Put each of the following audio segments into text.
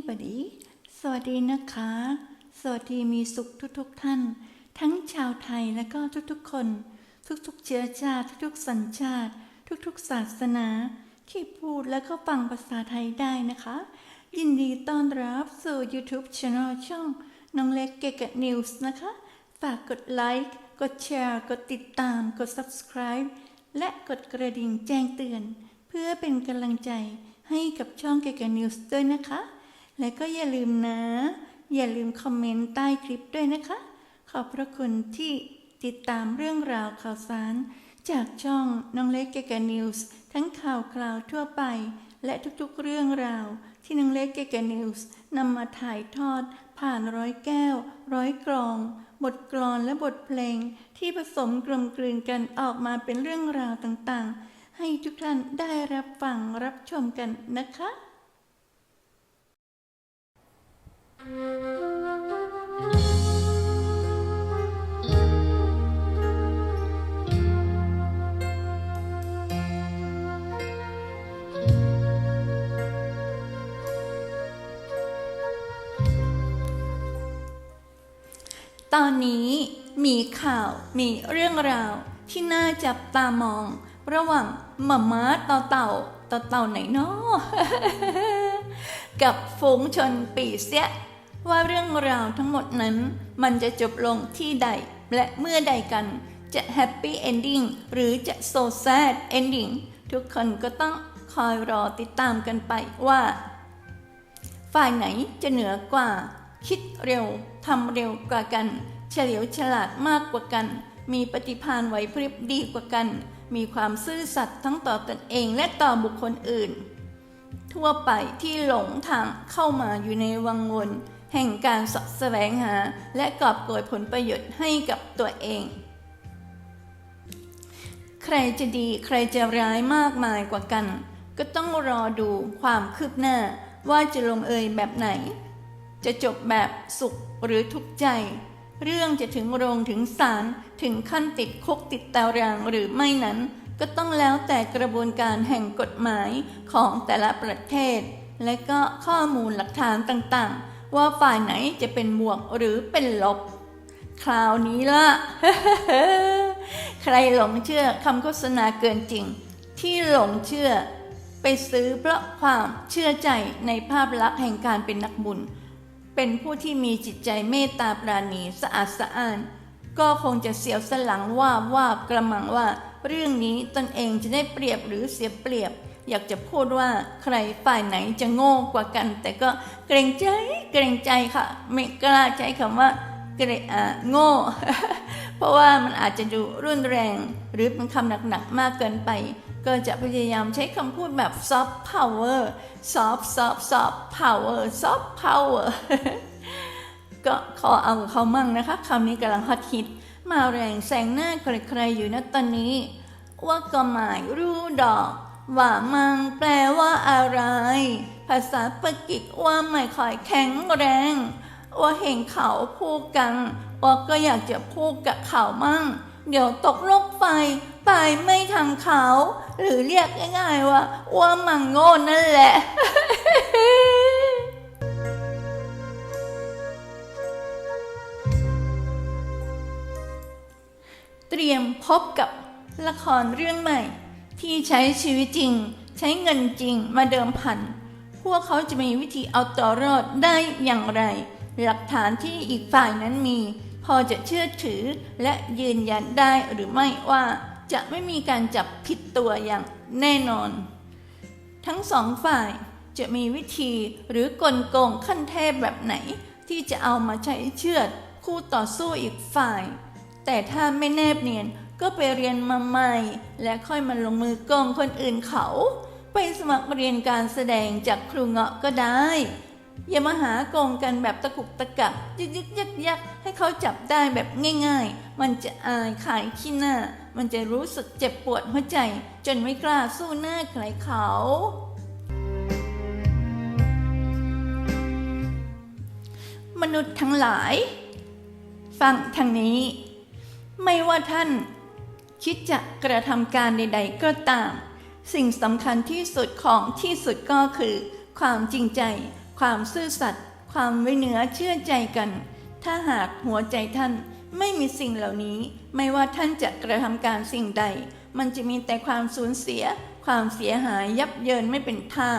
anybody สวัสดีนะคะ สวัสดีมีสุขทุกๆทท่าน ทั้งชาวไทยและก็ทุกๆคน ทุกๆเชื้อชาติ ทุกๆสัญชาติ ทุกๆศาสนา ที่พูดและก็ฟังภาษาไทยได้นะคะ ยินดีต้อนรับสู่ YouTube Channel ช่องน้องเล็กเกกะนิวส์นะคะ ฝากกดไลค์กดแชร์กดติดตามกด subscribe และกดกระดิ่งแจ้งเตือน เพื่อเป็นกำลังใจให้กับช่องเกกะนิวส์ด้วยนะคะ และก็อย่าลืมนะ อย่าลืมคอมเมนต์ใต้คลิปด้วยนะคะ ขอบพระคุณที่ติดตามเรื่องราวข่าวสาร จากช่องน้องเล็กเกกนิวส์ทั้งข่าวคราวทั่วไป และทุกๆเรื่องราว ที่น้องเล็กเกกนิวส์นำมาถ่ายทอด ผ่านร้อยแก้ว ร้อยกรอง บทกลอนและบทเพลง ที่ผสมกลมกลืนกันออกมาเป็นเรื่องราวต่างๆ ให้ทุกท่านได้รับฟังรับชมกันนะคะ ตอนนี้มีข่าวมีเรื่องราวที่น่าจับตามอง ระหว่างหมาม้าต่อเต่าต่อเต่าไหนเนาะ กับฝูงชนปีเสีย ว่าเรื่องราวทั้งหมดนั้น มันจะจบลงที่ใดและเมื่อใดกันจะแฮปปี้เอนดิ้งหรือจะโซแซดเอนดิ้งทุกคนก็ต้องคอยรอติดตามกันไปว่า ฝ่ายไหนจะเหนือกว่า คิดเร็วทำเร็วกว่ากัน เฉลียวฉลาดมากกว่ากัน มีปฏิภาณไหวพริบดีกว่ากัน มีความซื่อสัตย์ทั้งต่อตนเองและต่อบุคคลอื่น ทั่วไปที่หลงทางเข้ามาอยู่ในวังวนแห่งการสาะแสวงหา และกอบโกยผลประโยชน์ให้กับตัวเอง ใครจะดีใครจะร้ายมากมายกว่ากัน ก็ต้องรอดูความคืบหน้าว่าจะลงเอยแบบไหน จะจบแบบสุขหรือทุกข์ใจ เรื่องจะถึงโรงถึงศาลถึงขั้นติดคุกติดตารางหรือไม่นั้น ก็ต้องแล้วแต่กระบวนการแห่งกฎหมายของแต่ละประเทศ และก็ข้อมูลหลักฐานต่างๆ ว่าฝ่ายไหนจะเป็นบวกหรือเป็นลบ คราวนี้ละใครหลงเชื่อคำโฆษณาเกินจริง ที่หลงเชื่อ ไปซื้อเพราะความเชื่อใจในภาพลักษณ์แห่งการเป็นนักบุญ เป็นผู้ที่มีจิตใจเมตตาปราณีสะอาดสะอ้าน ก็คงจะเสียวสนหลังว่าว่ากระมังว่า เรื่องนี้ตนเองจะได้เปรียบหรือเสียเปรียบ อยากจะพูดว่าใครฝ่ายไหนจะโง่กว่ากัน แต่ก็เกรงใจเกรงใจค่ะ ไม่กล้าใช้คำว่าเกรงโง่ เพราะว่ามันอาจจะดูรุนแรง หรือเป็นคำหนักๆมากเกินไป ก็จะพยายามใช้คำพูดแบบ soft power soft soft soft power soft power ก็ขอเอาเขามั่งนะคะคำนี้กำลังฮอตฮิต มาแรงแซงหน้าใครๆอยู่นะตอนนี้ ว่าก็หมายรู้ดอก ว่ามังแปลว่าอะไร ภาษาปากีสว่าไม่ค่อยแข็งแรง ว่าเห็นเขาพูดกัน ว่าก็อยากจะพูดกับเขามั่ง เดี๋ยวตกโลกไฟไปไม่ทางเขา หรือเรียกง่ายๆว่าว่ามังโง่นั่นแหละ เตรียมพบกับละครเรื่องใหม่ ที่ใช้ชีวิตจริง ใช้เงินจริงมาเดิมพัน พวกเขาจะมีวิธีเอาตัวรอดได้อย่างไร หลักฐานที่อีกฝ่ายนั้นมี พอจะเชื่อถือและยืนยันได้หรือไม่ว่าจะไม่มีการจับผิดตัวอย่างแน่นอน ทั้งสองฝ่ายจะมีวิธีหรือกลโกงขั้นเทพแบบไหน ที่จะเอามาใช้เชือดคู่ต่อสู้อีกฝ่าย แต่ถ้าไม่แนบเนียนก็ไปเรียนมาใหม่ และค่อยมาลงมือโกงคนอื่นเขา ไปสมัครเรียนการแสดงจากครูเงาะก็ได้ อย่ามาหาโกงกันแบบตะกุกตะกักยึกยึกยักยักให้เขาจับได้แบบง่าย ๆ มันจะอายขายขี้หน้า มันจะรู้สึกเจ็บปวดหัวใจ จนไม่กล้าสู้หน้าใครเขามนุษย์ทั้งหลาย ฟังทางนี้ ไม่ว่าท่าน คิดจะกระทำการใด ๆ ก็ตาม สิ่งสำคัญที่สุดของที่สุดก็คือ ความจริงใจ ความซื่อสัตย์ความไว้เนื้อเชื่อใจกัน ถ้าหากหัวใจท่านไม่มีสิ่งเหล่านี้ ไม่ว่าท่านจะกระทำการสิ่งใด มันจะมีแต่ความสูญเสีย ความเสียหายยับเยินไม่เป็นท่า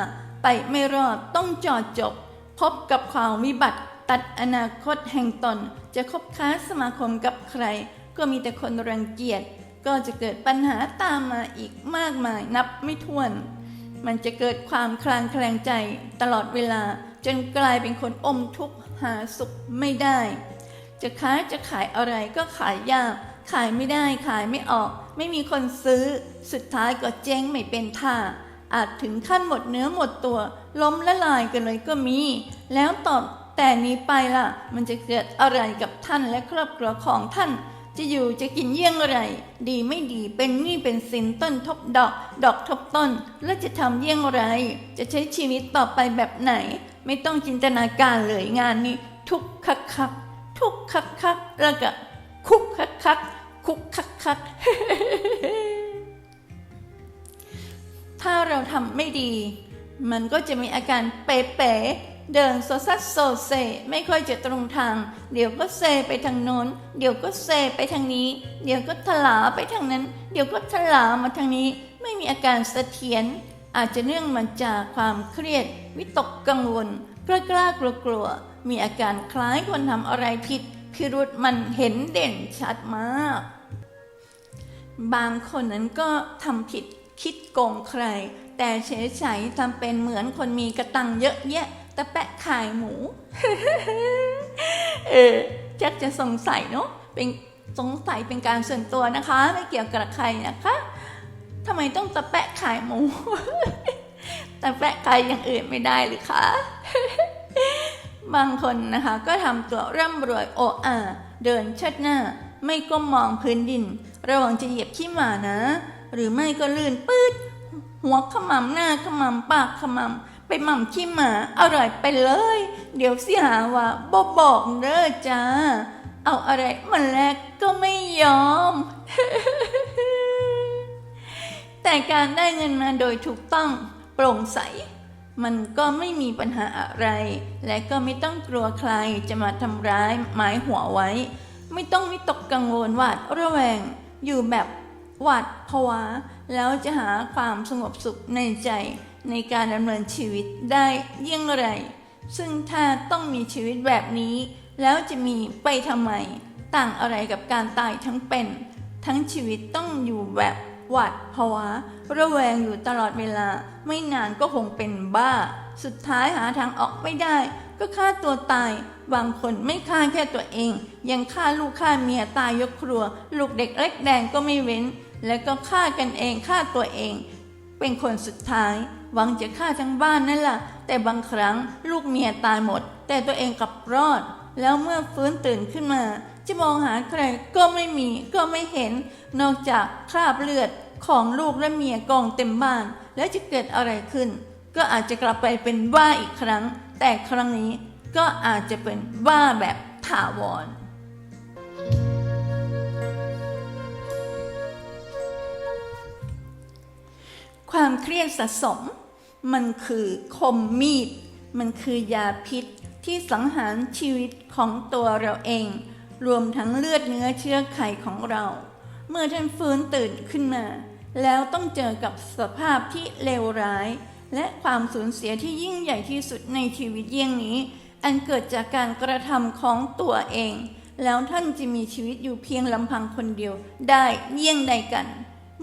ไปไม่รอดต้องจอดจบ พบกับความวิบัติ ตัดอนาคตแห่งตน จะคบค้าสมาคมกับใคร ก็มีแต่คนรังเกียจก็จะเกิดปัญหาตามมาอีกมากมายนับไม่ถ้วน มันจะเกิดความคลางแคลงใจตลอดเวลาจนกลายเป็นคนอมทุกข์หาสุขไม่ได้ จะค้าจะขายอะไรก็ขายยาก ขายไม่ได้ขายไม่ออก ไม่มีคนซื้อ สุดท้ายก็เจ๊งไม่เป็นท่า อาจถึงขั้นหมดเนื้อหมดตัว ล้มละลายกันเลยก็มี แล้วตอบแต่นี้ไปล่ะ มันจะเกิดอะไรกับท่านและครอบครัวของท่าน จะอยู่จะกินเยี่ยงไร ดีไม่ดีเป็นหนี้เป็นสินต้นทบดอก ดอกทบต้น แล้วจะทำเยี่ยงไร จะใช้ชีวิตต่อไปแบบไหน ไม่ต้องจินตนาการเลยงานนี้ ทุกคักคักทุกคักคักแล้วก็คุกคักคักคุกคักคักถ้าเราทำไม่ดี มันก็จะมีอาการเป๋ๆ เดินโซซัสโซเซ ไม่ค่อยจะตรงทาง เดี๋ยวก็เซไปทางโน้น เดี๋ยวก็เซไปทางนี้ เดี๋ยวก็ถลาไปทางนั้น เดี๋ยวก็ถลามาทางนี้ ไม่มีอาการเสถียรอาจจะเนื่องมาจากความเครียด วิตกกังวลกล้ากล้ากลัวกลัวๆมีอาการคล้ายคนทำอะไรผิด พิรุษมันเห็นเด่นชัดมาก บางคนนั้นก็ทำผิดคิดโกงใคร แต่เฉยๆทำเป็นเหมือนคนมีกระตังเยอะแยะ แต่แปะขายหมู เออจักจะสงสัยเนาะเป็นสงสัยเป็นการส่วนตัวนะคะ ไม่เกี่ยวกับใครนะคะทำไมต้องตะแปะขายหมู ตะแปะขายอย่างอื่นไม่ได้หรือคะ บางคนนะคะก็ทำตัวร่ำรวยโออาเดินเชิดหน้า ไม่ก้มมองพื้นดิน ระวังจะเหยียบขี้หมานะ หรือไม่ก็ลื่นปืดหัวขมำหน้าขมำปากขมำ ไปหม่ำขี้หมาอร่อยไปเลย เดี๋ยวเสียหาว่าบอบอกเด้อจ้า เอาอะไรมาแลกก็ไม่ยอม แต่การได้เงินมาโดยถูกต้องโปร่งใส มันก็ไม่มีปัญหาอะไร และก็ไม่ต้องกลัวใครจะมาทำร้ายหมายหัวไว้ ไม่ต้องวิตกกังวลหวาดระแวงอยู่แบบหวาดผวาแล้วจะหาความสงบสุขในใจ ในการดำเนินชีวิตได้ยี่งไร ซึ่งถ้าต้องมีชีวิตแบบนี้ แล้วจะมีไปทำไม ต่างอะไรกับการตายทั้งเป็น ทั้งชีวิตต้องอยู่แบบหวาดภาวะระแวงอยู่ตลอดเวลา ไม่นานก็คงเป็นบ้า สุดท้ายหาทางออกไม่ได้ ก็ฆ่าตัวตาย บางคนไม่ฆ่าแค่ตัวเอง ยังฆ่าลูกฆ่าเมียตายยกครัว ลูกเด็กเล็กแดงก็ไม่เว้น แล้วก็ฆ่ากันเองฆ่าตัวเอง เป็นคนสุดท้าย หวังจะฆ่าทั้งบ้านนั่นล่ะแต่บางครั้งลูกเมียตายหมด แต่ตัวเองกลับรอด แล้วเมื่อฟื้นตื่นขึ้นมา จะมองหาใครก็ไม่มีก็ไม่เห็น นอกจากคราบเลือดของลูกและเมียกองเต็มบ้าน แล้วจะเกิดอะไรขึ้น ก็อาจจะกลับไปเป็นบ้าอีกครั้ง แต่ครั้งนี้ก็อาจจะเป็นบ้าแบบถาวรความเครียดสะสม มันคือคมมีด มันคือยาพิษที่สังหารชีวิตของตัวเราเอง รวมทั้งเลือดเนื้อเชื้อไขของเรา เมื่อท่านฟื้นตื่นขึ้นมา แล้วต้องเจอกับสภาพที่เลวร้าย และความสูญเสียที่ยิ่งใหญ่ที่สุดในชีวิตเยี่ยงนี้ อันเกิดจากการกระทำของตัวเอง แล้วท่านจะมีชีวิตอยู่เพียงลำพังคนเดียวได้เยี่ยงใดกัน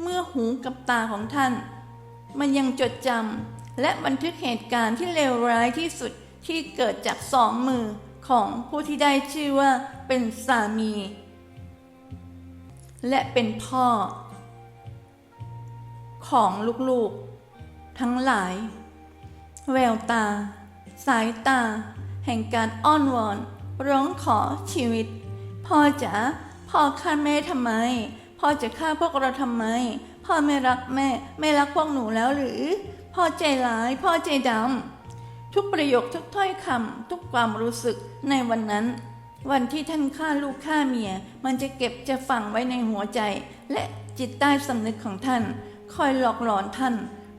เมื่อหูกับตาของท่าน มันยังจดจำ และบันทึกเหตุการณ์ที่เลวร้ายที่สุดที่เกิดจากสองมือของผู้ที่ได้ชื่อว่าเป็นสามี และเป็นพ่อ ของลูกๆ ทั้งหลาย แววตา สายตา แห่งการอ้อนวอน ร้องขอชีวิต พ่อจ๋าพ่อฆ่าแม่ทำไม พ่อจะฆ่าพวกเราทำไม พ่อไม่รักแม่ ไม่รักพวกหนูแล้วหรือ พ่อใจร้ายพ่อใจดำทุกประโยคทุกถ้อยคำทุกความรู้สึกในวันนั้น วันที่ท่านฆ่าลูกฆ่าเมีย มันจะเก็บจะฝังไว้ในหัวใจ และจิตใต้สำนึกของท่าน คอยหลอกหลอนท่าน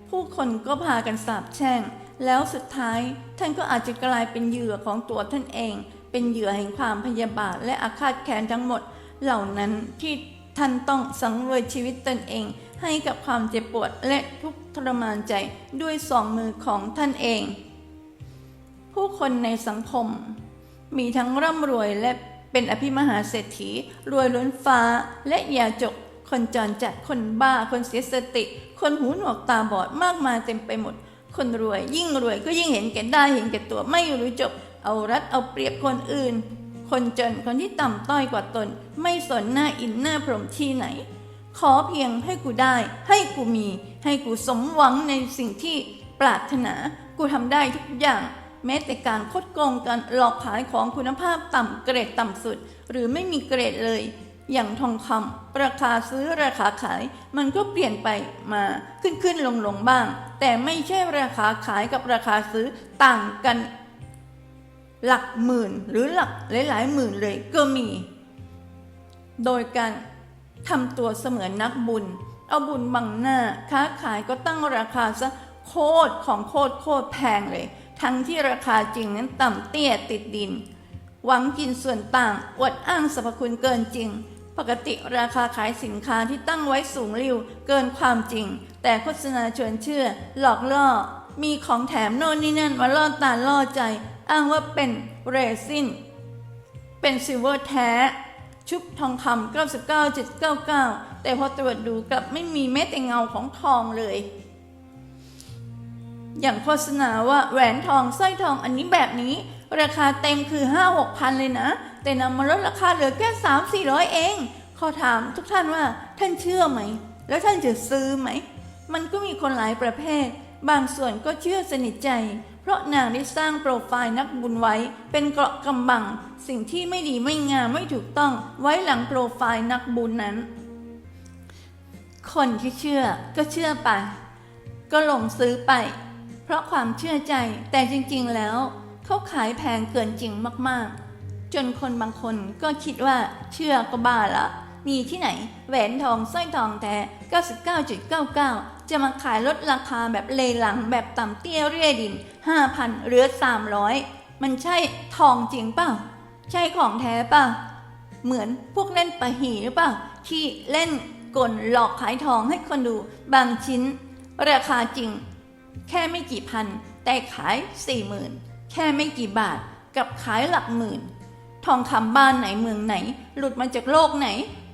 ผู้คนก็พากันสาบแช่ง แล้วสุดท้ายท่านก็อาจจะกลายเป็นเหยื่อของตัวท่านเอง เป็นเหยื่อแห่งความพยาบาทและอาฆาตแค้นทั้งหมด เหล่านั้นที่ท่านต้องสังเวยชีวิตตนเอง ให้กับความเจ็บปวดและทุกทรมานใจด้วยสองมือของท่านเอง ผู้คนในสังคม มีทั้งร่ำรวยและเป็นอภิมหาเศรษฐี รวยล้นฟ้าและยาจก คนจรจัดคนบ้าคนเสียสติ คนหูหนวกตาบอดมากมายเต็มไปหมด คนรวยยิ่งรวยก็ยิ่งเห็นแก่ได้เห็นแก่ตัวไม่รู้จบ เอารัดเอาเปรียบคนอื่น คนจนคนที่ต่ำต้อยกว่าตน ไม่สนหน้าอินหน้าพรหมที่ไหน ขอเพียงให้กูได้ ให้กูมี ให้กูสมหวังในสิ่งที่ปรารถนา กูทำได้ทุกอย่าง แม้แต่การคดโกงการหลอกขายของคุณภาพต่ำเกรดต่ำสุด หรือไม่มีเกรดเลย อย่างทองคำราคาซื้อราคาขาย มันก็เปลี่ยนไปมาขึ้นขึ้นลงลงบ้าง แต่ไม่ใช่ราคาขายกับราคาซื้อต่างกัน หลักหมื่นหรือหลักหลายๆหมื่นเลยก็มี โดยการ ทำตัวเสมือนนักบุญ เอาบุญบังหน้า ค้าขายก็ตั้งราคาซะโคตรของโคตรโคตรแพงเลย ทั้งที่ราคาจริงนั้นต่ำเตี้ยติดดิน หวังกินส่วนต่าง อวดอ้างสรรพคุณเกินจริง ปกติราคาขายสินค้าที่ตั้งไว้สูงริ้วเกินความจริง แต่โฆษณาชวนเชื่อ หลอกล่อ มีของแถมโน่นนี่นั่นมาล่อตาล่อใจ อ้างว่าเป็นเรซินเป็นซิลเวอร์แท้ ชุบทองคำ99.99 แต่พอตรวจดูกลับไม่มีแม้แต่เงาของทองเลย อย่างโฆษณาว่าแหวนทองสร้อยทองอันนี้แบบนี้ ราคาเต็มคือ 5 6พันเลยนะ แต่นำมาลดราคาเหลือแค่ 3 4 0 0 เอง ขอถามทุกท่านว่าท่านเชื่อไหม แล้วท่านจะซื้อไหม มันก็มีคนหลายประเภท บางส่วนก็เชื่อสนิทใจ ราะนางได้สร้างโปรไฟล์นักบุญไว้ เป็นเกราะกำบัง สิ่งที่ไม่ดีไม่งามไม่ถูกต้องไว้หลังโปรไฟล์นักบุญนั้น คนที่เชื่อก็เชื่อไป ก็หลงซื้อไป เพราะความเชื่อใจแต่จริงๆแล้ว เขาขายแพงเกินจริงมากๆ จนคนบางคนก็คิดว่าเชื่อก็บ้าละมีที่ไหนแหวนทองสร้อยทองแท้ 99.99 จะมาขายลดราคาแบบเลหลังแบบต่ำเตี้ยเรียดิน5,000เหลือ300มันใช่ทองจริงเปล่า ใช่ของแท้เปล่า เหมือนพวกเล่นปะหีหรือเปล่า ที่เล่นกลหลอกขายทองให้คนดูบางชิ้น ราคาจริง แค่ไม่กี่พัน แต่ขายสี่หมื่นแค่ไม่กี่บาทกับขายหลักหมื่น ทองคำบ้านไหนเมืองไหน หลุดมาจากโลกไหน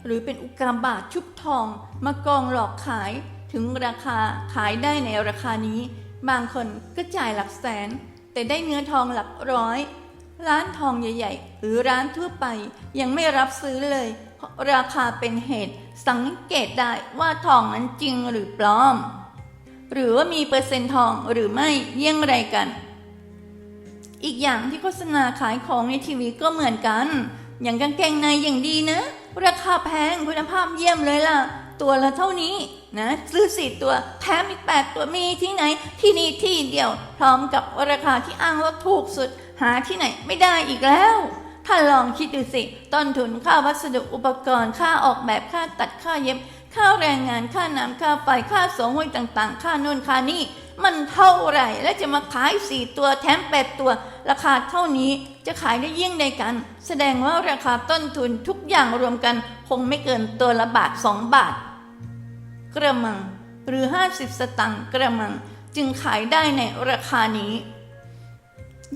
หรือเป็นอุกกาบาตชุบทองมากองหลอกขาย ถึงราคาขายได้ในราคานี้ บางคนก็จ่ายหลักแสน แต่ได้เนื้อทองหลักร้อย ร้านทองใหญ่ ๆ หรือร้านทั่วไปยังไม่รับซื้อเลยเพราะราคาเป็นเหตุสังเกตได้ว่าทองนั้นจริงหรือปลอม หรือว่ามีเปอร์เซ็นต์ทองหรือไม่เยี่ยงไรกัน อีกอย่างที่โฆษณาขายของในทีวีก็เหมือนกัน อย่างกางเกงในอย่างดีนะ ราคาแพงคุณภาพเยี่ยมเลยล่ะ ตัวละเท่านี้นะซื้อสี่ตัวแถมอีกแปดตัวมีที่ไหน ที่นี่ที่เดียว พร้อมกับราคาที่อ้างว่าถูกสุด หาที่ไหนไม่ได้อีกแล้วถ้าลองคิดดูสิ ต้นทุนค่าวัสดุอุปกรณ์ค่าออกแบบค่าตัดค่าเย็บ ค่าแรงงานค่าน้ำค่าไฟค่าสงห้วยต่างๆ ค่านู่นค่านี่ มันเท่าไหร่ และจะมาขายสี่ตัวแถมแปดตัว ราคาเท่านี้จะขายได้ยิ่งใดกัน แสดงว่าราคาต้นทุนทุกอย่างรวมกัน คงไม่เกินตัวละบาทสองบาท กระมัง หรือ 50 สตังค์กระมัง จึงขายได้ในราคานี้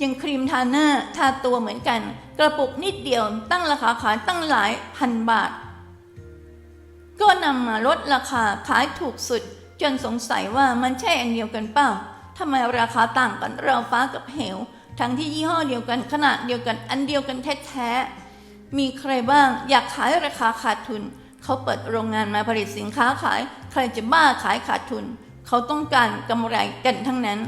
ยังครีมทาหน้าทาตัวเหมือนกัน กระปุกนิดเดียวตั้งราคาขายตั้งหลายพันบาท ก็นำมาลดราคาขายถูกสุด จนสงสัยว่ามันใช่อันเดียวกันเปล่าทำไมราคาต่างกันเราฟ้ากับเหว ทั้งที่ยี่ห้อเดียวกันขนาดเดียวกันอันเดียวกันแท้ๆมีใครบ้างอยากขายราคาขาดทุน เขาเปิดโรงงานมาผลิตสินค้าขาย ใครจะบ้าขายขาดทุน เขาต้องการกำไรกันทั้งนั้น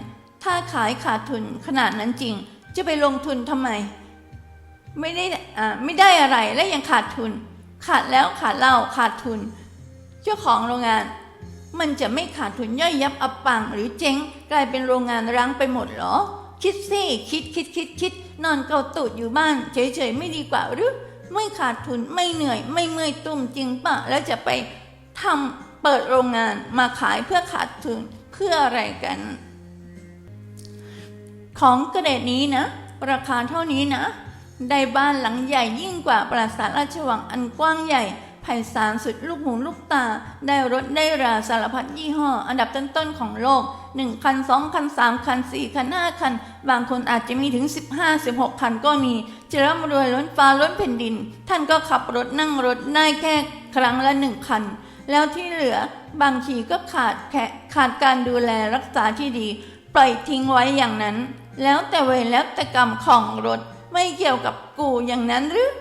ถ้าขายขาดทุนขนาดนั้นจริง จะไปลงทุนทำไม ไม่ได้อ่าไม่ได้อะไรและยังขาดทุน ขาดแล้วขาดเล่าขาดทุน เจ้าของโรงงาน มันจะไม่ขาดทุนย่อยยับอับปังหรือเจ๊งกลายเป็นโรงงานร้างไปหมดเหรอ คิดสิคิดคิดคิดคิดนอนเกาตูดอยู่บ้านเฉยๆไม่ดีกว่าหรือไม่ขาดทุนไม่เหนื่อย ไม่เมื่อยตุ้มจริงปะแล้วจะไปทำเปิดโรงงานมาขายเพื่อขาดทุนเพื่ออะไรกัน ของกระเกรดนี้นะ ราคาเท่านี้นะ ได้บ้านหลังใหญ่ยิ่งกว่าปราสาทราชวังอันกว้างใหญ่ ไพศาลสุดลูกหูลูกตา ได้รถได้ราสารพัดยี่ห้อ อันดับต้นๆของโลก 1 คัน 2 คัน 3 คัน 4 คัน 5 คัน บางคนอาจจะมีถึง 15 16 คันก็มีจะร่ำรวยล้นฟ้าล้นแผ่นดิน ท่านก็ขับรถนั่งรถได้แค่ครั้งละหนึ่งคัน แล้วที่เหลือบางทีก็ขาดแค่ขาดการดูแลรักษาที่ดี ปล่อยทิ้งไว้อย่างนั้น แล้วแต่เวรแล้วแต่กรรมของรถไม่เกี่ยวกับกูอย่างนั้นหรือ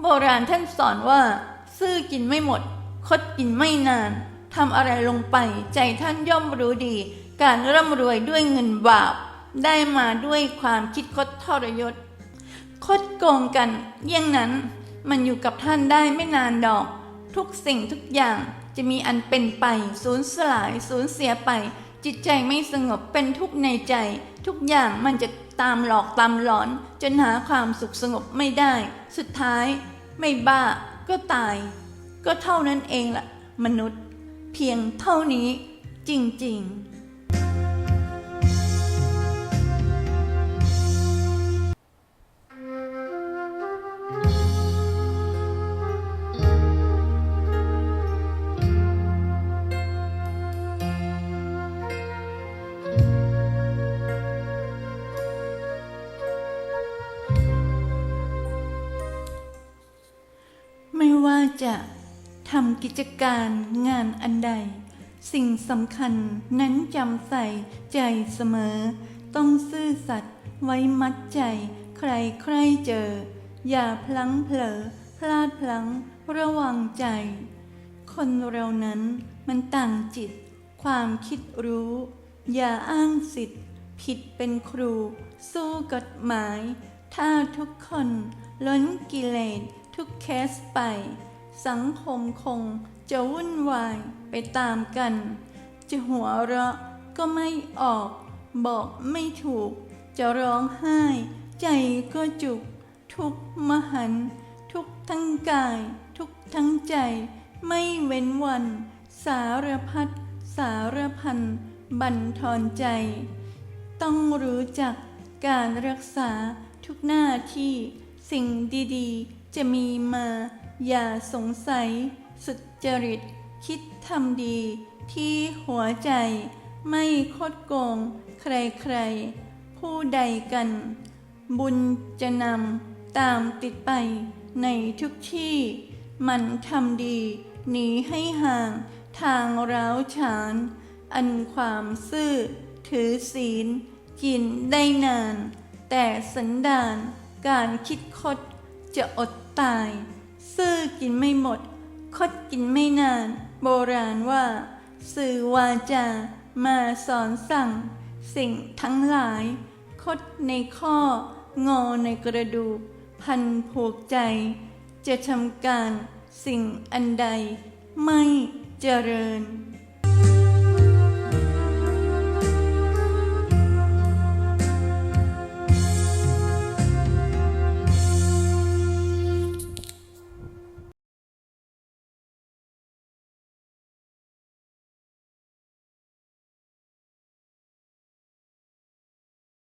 โบราณท่านสอนว่า ซื่อกินไม่หมด คดกินไม่นานทำอะไรลงไป ใจท่านย่อมรู้ดี การร่ำรวยด้วยเงินบาป ได้มาด้วยความคิดคดทรยศ คดโกงกันเยี่ยงนั้นมันอยู่กับท่านได้ไม่นานดอก ทุกสิ่งทุกอย่างจะมีอันเป็นไป สูญสลาย สูญเสียไป จิตใจไม่สงบเป็นทุกข์ในใจ ทุกอย่างมันจะตามหลอกตามหลอน จนหาความสุขสงบไม่ได้ สุดท้าย ไม่บ้า ก็ตาย ก็เท่านั้นเองล่ะมนุษย์ เพียงเท่านี้จริง ๆ กิจการงานอันใด สิ่งสำคัญนั้นจำใส่ใจเสมอ ต้องซื่อสัตย์ไว้มัดใจ ใครใครเจอ อย่าพลั้งเผลอ พลาดพลั้งระวังใจ คนเรานั้นมันต่างจิต ความคิดรู้ อย่าอ้างสิทธิ์ ผิดเป็นครู สู้กฎหมาย ถ้าทุกคนล้นกิเลสทุกเคสไป สังคมคงจะวุ่นวายไปตามกัน จะหัวเราะก็ไม่ออก บอกไม่ถูก จะร้องไห้ ใจก็จุก ทุกมหัน ทุกทั้งกาย ทุกทั้งใจ ไม่เว้นวัน สารพัดสารพันบันทอนใจ ต้องรู้จักการรักษาทุกหน้าที่สิ่งดีๆ จะมีมา อย่าสงสัย สุจริต คิดทำดี ที่หัวใจ ไม่คดโกง ใครๆ ผู้ใดกัน บุญจะนำตามติดไป ในทุกที่ มันทำดี หนีให้ห่างทางร้าวฉาน อันความซื่อ ถือศีล กินได้นาน แต่สันดานการคิดคดจะอดตาย ซื่อกินไม่หมด คดกินไม่นาน โบราณว่า สื่อวาจา มาสอนสั่ง สิ่งทั้งหลาย คดในข้อ งอในกระดูก พันผูกใจ จะทำการสิ่งอันใด ไม่เจริญ